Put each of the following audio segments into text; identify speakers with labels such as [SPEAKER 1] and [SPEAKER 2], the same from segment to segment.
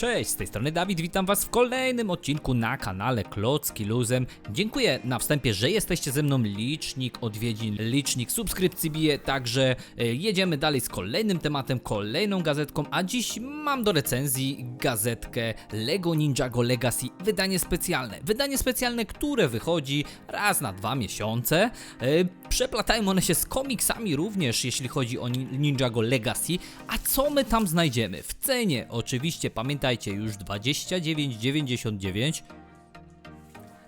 [SPEAKER 1] Cześć, z tej strony Dawid, witam was w kolejnym odcinku na kanale Klocki Luzem. Dziękuję na wstępie, że jesteście ze mną, licznik odwiedzin, licznik subskrypcji bije, także e, jedziemy dalej z kolejnym tematem, kolejną gazetką, a dziś mam do recenzji gazetkę Lego Ninjago Legacy, wydanie specjalne. Wydanie specjalne, które wychodzi raz na dwa miesiące. E, Przeplatają one się z komiksami również, jeśli chodzi o Nin- Ninjago Legacy. A co my tam znajdziemy? W cenie oczywiście, pamiętajcie, już 29,99.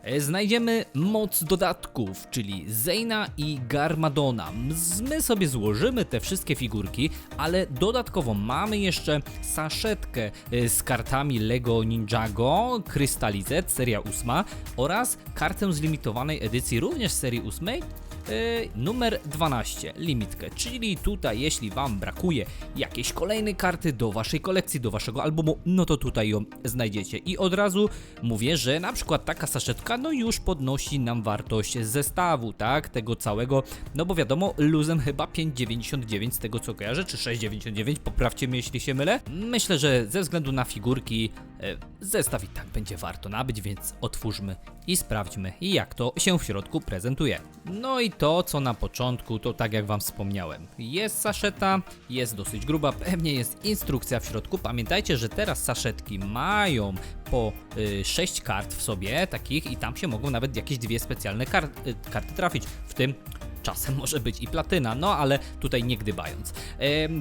[SPEAKER 1] E, Znajdziemy moc dodatków, czyli Zeyna i Garmadona. My sobie złożymy te wszystkie figurki, ale dodatkowo mamy jeszcze saszetkę e, z kartami Lego Ninjago Crystalized, seria 8 oraz kartę z limitowanej edycji również serii 8 Yy, numer 12, limitkę, czyli tutaj jeśli Wam brakuje jakiejś kolejnej karty do Waszej kolekcji, do Waszego albumu, no to tutaj ją znajdziecie. I od razu mówię, że na przykład taka saszetka, no już podnosi nam wartość zestawu, tak, tego całego, no bo wiadomo, luzem chyba 5,99 z tego co kojarzę, czy 6,99, poprawcie mnie jeśli się mylę. Myślę, że ze względu na figurki zestaw i tak będzie warto nabyć, więc otwórzmy i sprawdźmy jak to się w środku prezentuje. No i to co na początku, to tak jak wam wspomniałem, jest saszeta, jest dosyć gruba, pewnie jest instrukcja w środku. Pamiętajcie, że teraz saszetki mają po y, 6 kart w sobie takich i tam się mogą nawet jakieś dwie specjalne kar y, karty trafić, w tym Czasem może być i platyna, no ale tutaj nie gdybając.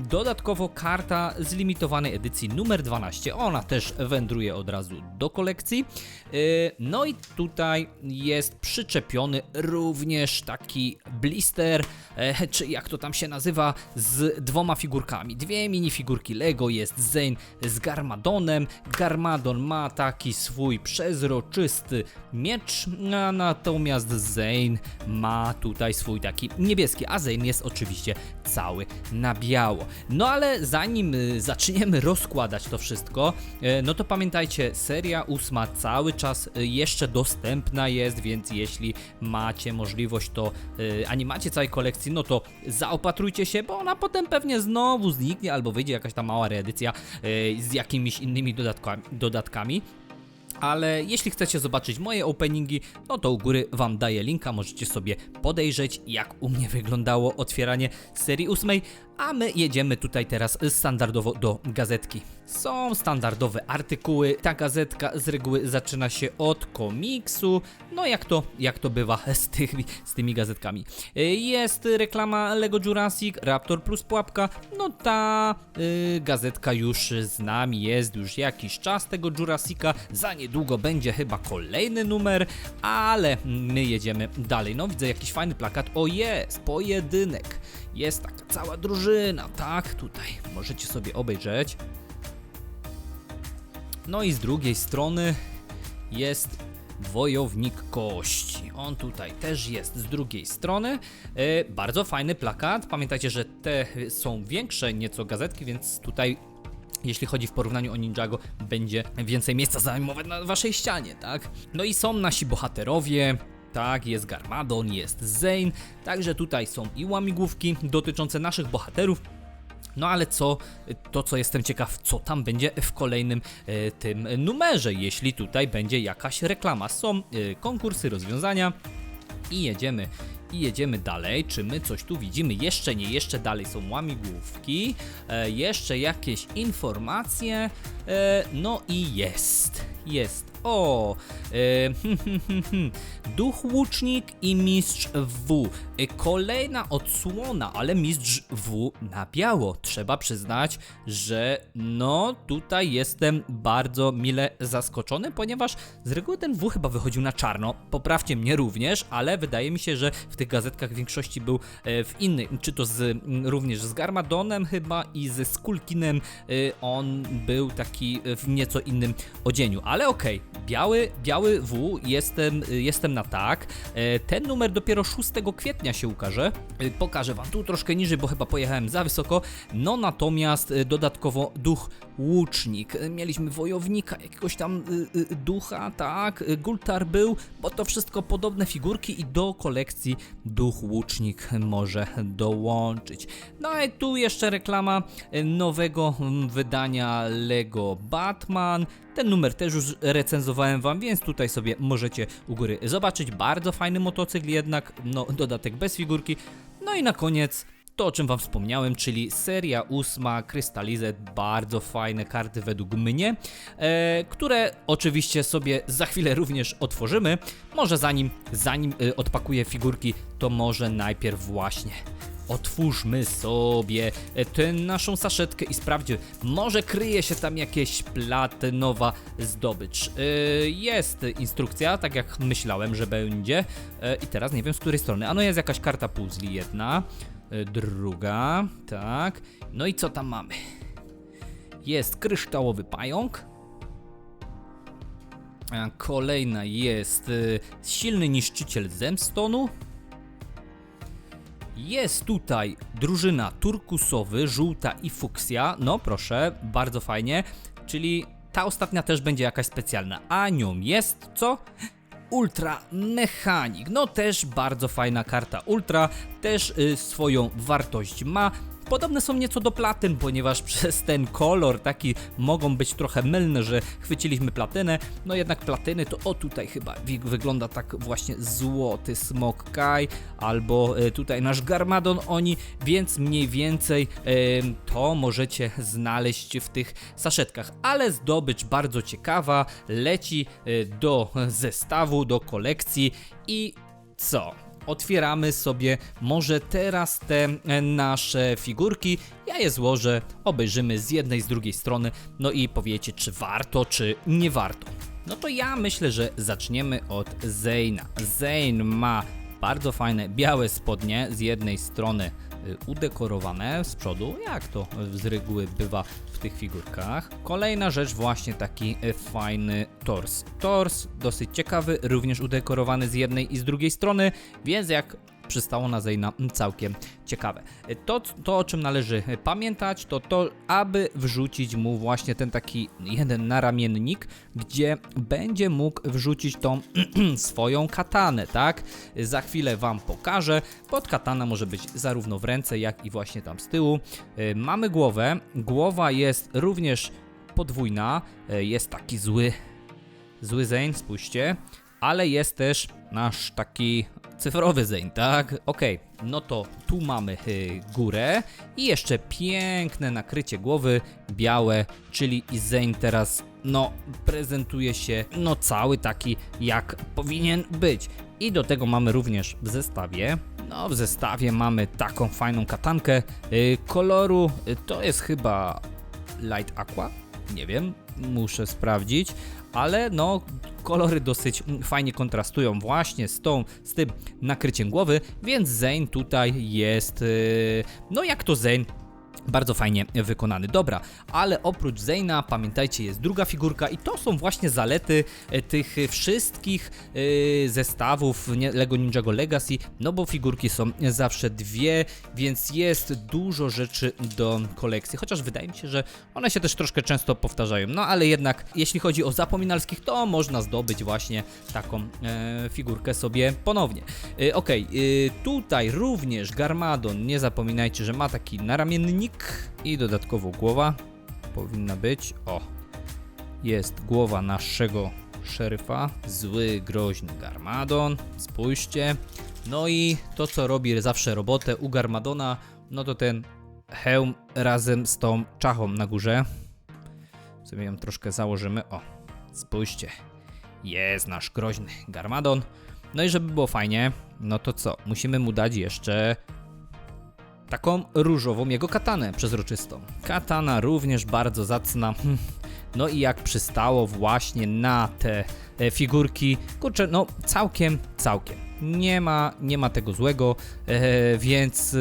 [SPEAKER 1] Dodatkowo karta z limitowanej edycji numer 12, ona też wędruje od razu do kolekcji. E, No i tutaj jest przyczepiony również taki blister, e, czy jak to tam się nazywa, z dwoma figurkami. Dwie minifigurki Lego, jest Zane z Garmadonem. Garmadon ma taki swój przezroczysty miecz, a natomiast Zane ma tutaj swój taki niebieski, a Zane jest oczywiście cały na biało. No ale zanim y, zaczniemy rozkładać to wszystko, e, no to pamiętajcie, seria ósma cały czas y, jeszcze dostępna jest, więc jeśli macie możliwość, to y, a nie macie całej kolekcji, no to zaopatrujcie się, bo ona potem pewnie znowu zniknie albo wyjdzie jakaś ta mała reedycja y, z jakimiś innymi dodatkami. Ale jeśli chcecie zobaczyć moje openingi, no to u góry wam daję linka, możecie sobie podejrzeć jak u mnie wyglądało otwieranie serii ósmej, a my jedziemy tutaj teraz standardowo do gazetki. Są standardowe artykuły, ta gazetka z reguły zaczyna się od komiksu, no jak to, jak to bywa z, tych, z tymi gazetkami. Y, Jest reklama Lego Jurassic, Raptor plus pułapka, no ta y, gazetka już z nami jest już jakiś czas tego Jurassica, za niedługo będzie chyba kolejny numer, ale my jedziemy dalej. No widzę jakiś fajny plakat, o jest, pojedynek, jest taka cała drużyna, tak, tutaj możecie sobie obejrzeć. No i z drugiej strony jest Wojownik Kości. On tutaj też jest z drugiej strony. E, bardzo fajny plakat. Pamiętajcie, że te są większe nieco gazetki, więc tutaj jeśli chodzi w porównaniu o Ninjago, będzie więcej miejsca zajmować na waszej ścianie, tak? No i są nasi bohaterowie. Tak, jest Garmadon, jest Zane, także tutaj są i łamigłówki dotyczące naszych bohaterów, no ale co, to co jestem ciekaw, co tam będzie w kolejnym e, tym numerze, jeśli tutaj będzie jakaś reklama. Są e, konkursy, rozwiązania i jedziemy. I jedziemy dalej. Czy my coś tu widzimy? Jeszcze nie, jeszcze dalej są łamigłówki, e, jeszcze jakieś informacje. No i jest, jest. O, e. Duch Łucznik i Mistrz W. E, Kolejna odsłona, ale Mistrz W na biało. Trzeba przyznać, że no tutaj jestem bardzo mile zaskoczony, ponieważ z reguły ten W chyba wychodził na czarno. Poprawcie mnie również, ale wydaje mi się, że w tych gazetkach w większości był e, w innej, czy to z, również z Garmadonem chyba i ze Skulkinem e, on był taki w nieco innym odzieniu, ale okej, biały, biały W, jestem, jestem na tak. E, Ten numer dopiero 6 kwietnia się ukaże. E, Pokażę wam tu troszkę niżej, bo chyba pojechałem za wysoko. No natomiast e, dodatkowo duch łucznik, mieliśmy wojownika, jakiegoś tam y, y, ducha, tak, Gultar był, bo to wszystko podobne figurki i do kolekcji duch łucznik może dołączyć. No i tu jeszcze reklama y, nowego mm, wydania Lego Batman. Ten numer też już recenzowałem wam, więc tutaj sobie możecie u góry zobaczyć. Bardzo fajny motocykl jednak, no dodatek bez figurki. No i na koniec to, o czym wam wspomniałem, czyli seria ósma Crystalized, bardzo fajne karty według mnie, e, które oczywiście sobie za chwilę również otworzymy. Może zanim, zanim e, odpakuję figurki, to może najpierw właśnie otwórzmy sobie e, tę naszą saszetkę i sprawdźmy, może kryje się tam jakieś platynowa zdobycz. E, Jest instrukcja, tak jak myślałem, że będzie E, i teraz nie wiem z której strony. Ano jest jakaś karta puzzli jedna, druga, tak. No i co tam mamy? Jest kryształowy pająk. Kolejna jest e, silny niszczyciel zemstonu. Jest tutaj drużyna turkusowy, żółta i fuksja. No proszę, bardzo fajnie. Czyli ta ostatnia też będzie jakaś specjalna. A nią jest co? Ultra Mechanik. No też bardzo fajna karta Ultra, też y, swoją wartość ma. Podobne są nieco do platyn, ponieważ przez ten kolor taki mogą być trochę mylne, że chwyciliśmy platynę. No jednak platyny to o tutaj chyba wygląda tak właśnie złoty smok Kai, albo y, tutaj nasz Garmadon Oni, więc mniej więcej em, to możecie znaleźć w tych saszetkach. Ale zdobycz bardzo ciekawa, leci y, do zestawu, do kolekcji i co? Otwieramy sobie może teraz te e, nasze figurki. Ja je złożę, obejrzymy z jednej, z drugiej strony, no i powiecie, czy warto, czy nie warto. No to ja myślę, że zaczniemy od Zeyna. Zeyn ma bardzo fajne białe spodnie, z jednej strony udekorowane z przodu, jak to z reguły bywa w tych figurkach. Kolejna rzecz, właśnie taki y, fajny tors. Tors dosyć ciekawy, również udekorowany z jednej i z drugiej strony, więc jak przystało na Zeyna mm, całkiem ciekawe. Y, To, to, o czym należy y, pamiętać, to to, aby wrzucić mu właśnie ten taki jeden naramiennik, gdzie będzie mógł wrzucić tą swoją katanę, tak? Y, Za chwilę Wam pokażę. Pod katana może być zarówno w ręce, jak i właśnie tam z tyłu. Mamy głowę. Głowa jest również podwójna. Jest taki zły, zły Zane, spójrzcie. Ale jest też nasz taki cyfrowy Zane, tak? Okej, no to tu mamy y, górę i jeszcze piękne nakrycie głowy, białe, czyli Zane teraz, no, prezentuje się, no, cały taki, jak powinien być. I do tego mamy również w zestawie, no, w zestawie mamy taką fajną katankę y, koloru, y, to jest chyba Light Aqua, nie wiem, muszę sprawdzić, ale no kolory dosyć fajnie kontrastują właśnie z tą, z tym nakryciem głowy, więc Zane tutaj jest, yy, no jak to Zane, bardzo fajnie wykonany. Dobra, ale oprócz Zayna, pamiętajcie, jest druga figurka i to są właśnie zalety e, tych wszystkich e, zestawów Lego Ninjago Legacy, no bo figurki są zawsze dwie, więc jest dużo rzeczy do kolekcji, chociaż wydaje mi się, że one się też troszkę często powtarzają, no ale jednak jeśli chodzi o zapominalskich, to można zdobyć właśnie taką e, figurkę sobie ponownie. E, tutaj również Garmadon, nie zapominajcie, że ma taki naramiennik i dodatkowo głowa powinna być. O, jest głowa naszego szeryfa, zły, groźny Garmadon, spójrzcie. No i to, co robi zawsze robotę u Garmadona, no to ten hełm razem z tą czachą na górze. Sobie ją troszkę założymy. O, spójrzcie. Jest nasz groźny Garmadon. No i żeby było fajnie, no to co? Musimy mu dać jeszcze taką różową jego katanę przezroczystą. Katana również bardzo zacna. No i jak przystało właśnie na te e, figurki, kurczę, no całkiem, całkiem. Nie ma, nie ma tego złego, e, więc e,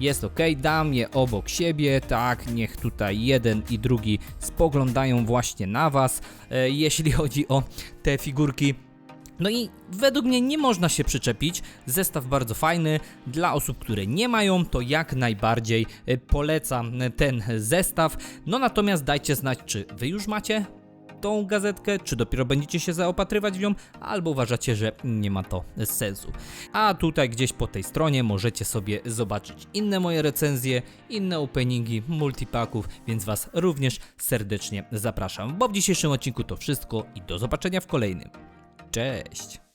[SPEAKER 1] jest ok. Dam je obok siebie, tak, niech tutaj jeden i drugi spoglądają właśnie na Was. Jeśli chodzi o te figurki, No i według mnie nie można się przyczepić. Zestaw bardzo fajny. Dla osób, które nie mają, to jak najbardziej e, polecam e, ten zestaw. No natomiast dajcie znać, czy wy już macie tą gazetkę, czy dopiero będziecie się zaopatrywać w nią, albo uważacie, że nie ma to sensu. A tutaj gdzieś po tej stronie możecie sobie zobaczyć inne moje recenzje, inne openingi multipacków, więc Was również serdecznie zapraszam. Bo w dzisiejszym odcinku to wszystko i do zobaczenia w kolejnym. Cześć!